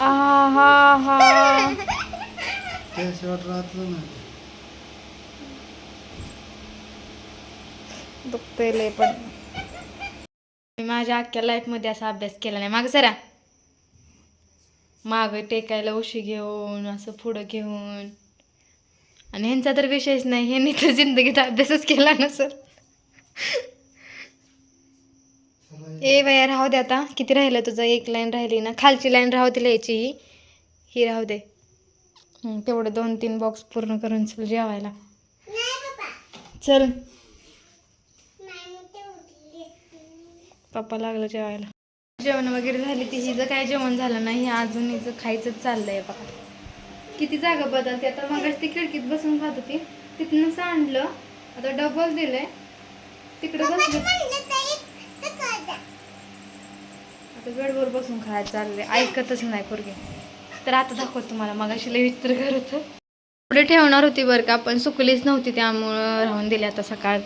हा हा. त्याशिवाय राहतलं नाही. दुखतंय लय पण. मी माझ्या अख्ख्या लाईफमध्ये असा अभ्यास केला नाही. माग सरा. माग टेकायला उशी घेऊन असं पुढं घेऊन. आणि ह्यांचा तर विषयच नाही. ह्यांनी तर जिंदगीत अभ्यासच केला नसल. ए वया राहू दे आता. किती राहिलं तुझं? एक लाईन राहिली ना. खालची लाईन राहू दे लिहायची ही. ही राहू दे. तेवढं दोन तीन बॉक्स पूर्ण करून चल जेवायला. चल. पप्पा लागलं जेवायला. जेवण वगैरे झाली ती. हिचं काय जेवण झालं नाही अजून हिचं खायचंच चाललंय बघा. किती जागा बदलते. आता मग ती खिडकीत बसून खात होती. तिथनंच आणलं आता डबल दिलंय. तिकडे बसलं. आता बेडवर बसून खायला चालले. ऐकतच नाही पोरगे. तर आता दाखवत तुम्हाला. मग अशी विचित्र करत पुढे ठेवणार होती बरं का पण सुकलीच नव्हती त्यामुळं राहून दिली आता सकाळ.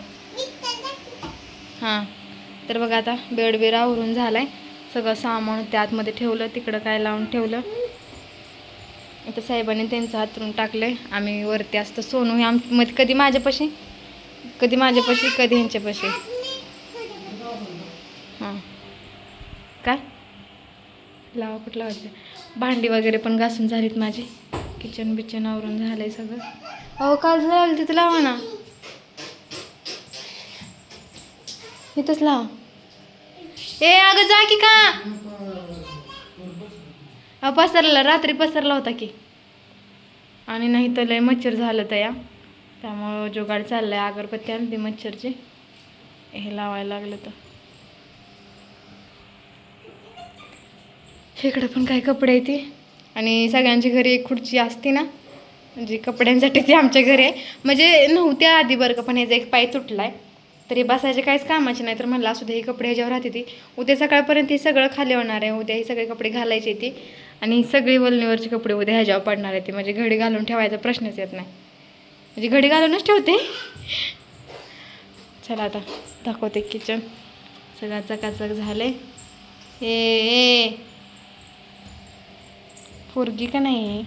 हां. तर बघा आता बेड बिड आवरून झालाय. सगळं सामान होते आतमध्ये ठेवलं तिकडं काय लावून ठेवलं. आता साहेबांनी त्यांचं हातरून टाकलंय. आम्ही वरती असतं सोनू हे आममध्ये कधी माझ्यापाशी? कधी माझ्यापाशी? कधी ह्यांच्यापाशी? हां. काय लावा कुठं लावायचं? भांडी वगैरे पण घासून झालीत माझी. किचन बिचन आवरून झालंय सगळं. अहो काल झालं तिथं लावा ना. इथंच लावा. ए अगं जा की का? पसरला रात्री पसरला होता की. आणि नाही तर लय मच्छर झालं तया त्यामुळं जुगाड चाललाय अगरबत्ती आणली मच्छरची. हे लावायला लागलं तर. इकडं पण काय कपडे आहे ते. आणि सगळ्यांच्या घरी एक खुर्ची असते ना. म्हणजे कपड्यांसाठी ती आमच्या घरी आहे. म्हणजे नव्हत्या आधी बरं का पण ह्याचा एक पाय तुटलाय. तरी बसायचे काहीच कामाचे नाही तर म्हणलं असू दे हे कपडे ह्याच्यावर राहते ती. उद्या सकाळपर्यंत हे सगळं खाली होणार आहे. उद्या हे सगळे कपडे घालायचे ती. आणि सगळी वलणीवरचे कपडे उद्या ह्याच्यावर पडणार आहे ते. म्हणजे घडी घालून ठेवायचा प्रश्नच येत नाही. म्हणजे घडी घालूनच ठेवते. चला आता दाखवते किचन सगळं चकाचक झाले ए ए. पोरगी का नाही?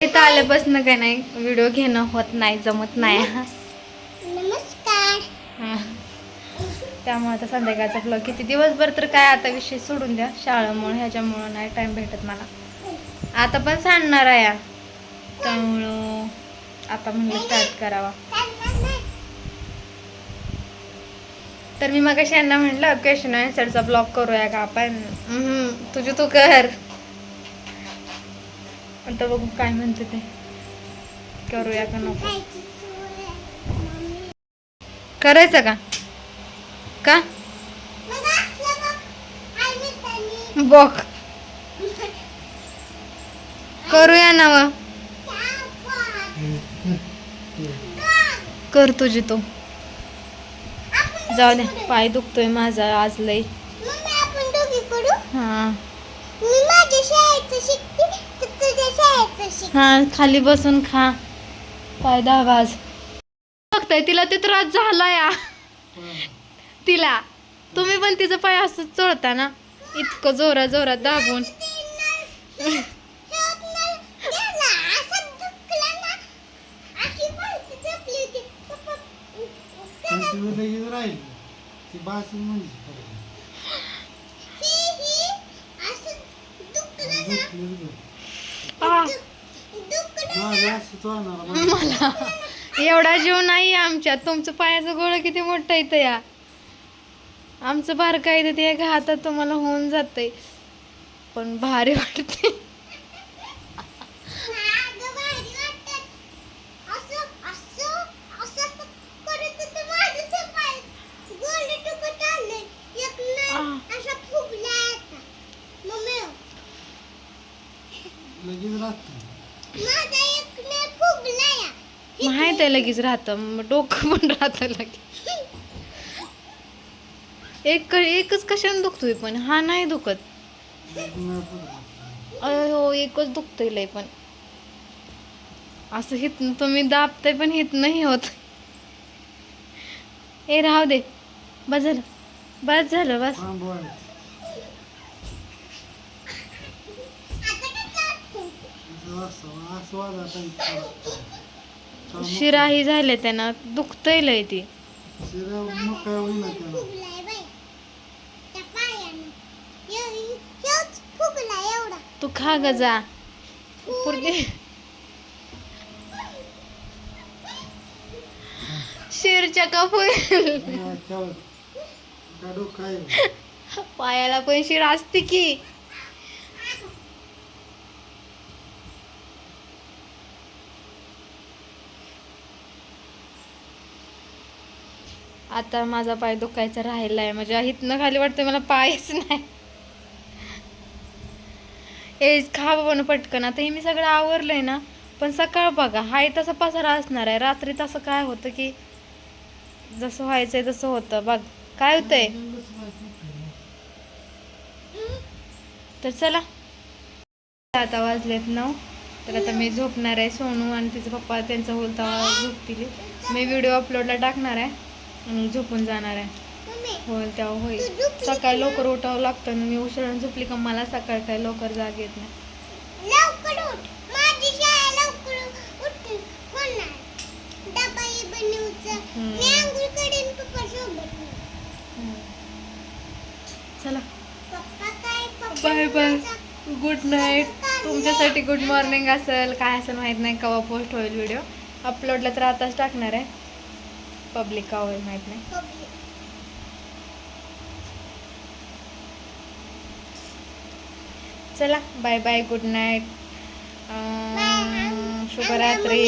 इथं आल्यापासून काय नाही व्हिडिओ घेणं होत नाही जमत नाही. नमस्कार. हा. त्यामुळे आता संध्याकाळचा ब्लॉग किती दिवसभर तर काय आता विषय सोडून द्या. शाळेमुळे ह्याच्यामुळं नाही टाइम भेटत मला. आता पण सांगणार आहे. त्यामुळं आता म्हणलं स्टार्ट करावा. तर मी मग यांना म्हटलं क्वेश्चन आन्सरचा ब्लॉग करूया का आपण? तुझी तू कर. आता बघू काय म्हणते ते. करूया का नको? करायचं का? का? बघ. करूया ना मग कर तुझी तू. जाऊ दे पाय दुखतोय माझा आज लय हा. हा खाली बसून खा. पाय दाबाज बघताय तिला ते त्रास झाला या. तिला. तुम्ही पण तिचं पाय असं चोळता ना इतकं जोरा जोरात दाबून पण ती लगेच राहील ती बासून म्हणजे झोपलीच गं. आ, माझं असंच होणार मला. मला एवढा जीव नाही आमच्या तुमचं पायाचं गोळं किती मोठं येतं या आमचं बारका येतं ते एका हातात तुम्हाला होऊन जातंय पण भारी वाटते लगेच राहते. माहीत आहे लगेच राहतं मग डोकं पण राहतं लगेच. एक एकच कशाने दुखतोय पण हा नाही दुखत. हो एकच दुखतोय लय पण. असं हित तुम्ही दाबताय पण हित नाही होत. ए राहू दे. बस झालं. बस झालं बस. शिरा ही झाले त्यांना दुखतंय लय ती. तू खा ग जा. शिरच्या का फुल त्यावर गाडो काय पायाला पण शिर असते की. आता माझा पाय दुखायचा राहिलाय. म्हणजे इथनं खाली वाटतं मला पायच नाही. एज खा पण पटकन. आता हे मी सगळं आवरलंय ना पण सकाळ बघा हाय तसा पसारा असणार आहे. रात्री तसं काय होतं की जसं व्हायचंय तसं होतं. बघ काय होतंय? तर चला. आता वाजलेत नऊ. तर आता मी झोपणार आहे सोनू आणि तिचे पप्पा त्यांचा होलता झोपतील. मी व्हिडिओ अपलोडला टाकणार आहे. आणि झोपून जाणार आहे. होईल तेव्हा होईल. सकाळी लवकर उठावं लागतं आणि मी उशिराने झोपली का मला सकाळ काय लवकर जाग येत नाही. चला. Bye bye. गुड नाईट तुमच्यासाठी गुड मॉर्निंग असेल. काय असेल माहीत नाही. केव्हा पोस्ट होईल व्हिडिओ अपलोडला तर आताच टाकणार आहे. पब्लिक का होईल माहीत नाही? चला बाय बाय गुड नाईट शुभरात्री.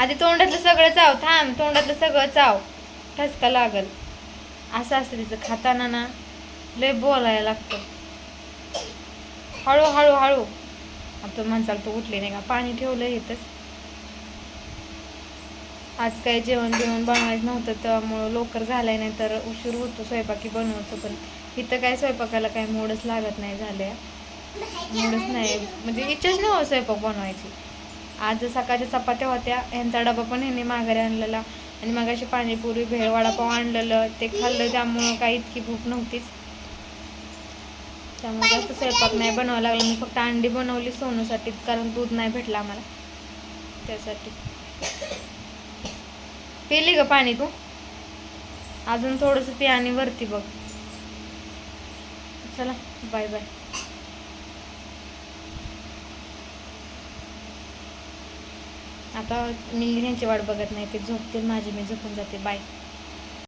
आधी तोंडातलं सगळं चाव थांब तोंडातलं सगळं चाव. ठसका लागल. असं असतं तिचं खाताना ना लय बोलायला लागतं. हळू हळू. हळू आता माणसाला तो उठले नाही का? पाणी ठेवलं इथंच. आज काही जेवण बिवण बनवायचं नव्हतं त्यामुळं लवकर झालंय नाही तर उशीर होतो स्वयंपाकी बनवतो पण इथं काय स्वयंपाकाला काय मोडच लागत नाही झाले मोडच नाही. म्हणजे इच्छाच नाही हो स्वयंपाक बनवायची. आज सकाळच्या चपात्या होत्या ह्यांचा डबा पण ह्यांनी माघारी आणलेला. आणि मगाशी पाणीपुरी भेळ वडापाव आणलेलं ते खाल्लं त्यामुळं काही इतकी भूक नव्हतीच. त्यामुळे जास्त स्वयंपाक नाही बनवावं लागला. मी फक्त अंडी बनवली सोनूसाठी कारण दूध नाही भेटला आम्हाला. त्यासाठी. पिली ग पाणी तू? अजून थोडंसं पी आणि वरती बघ. चला बाय बाय आता मी ह्यांची वाट बघत नाही ते झोपतील माझी मी झोपून जाते. बाय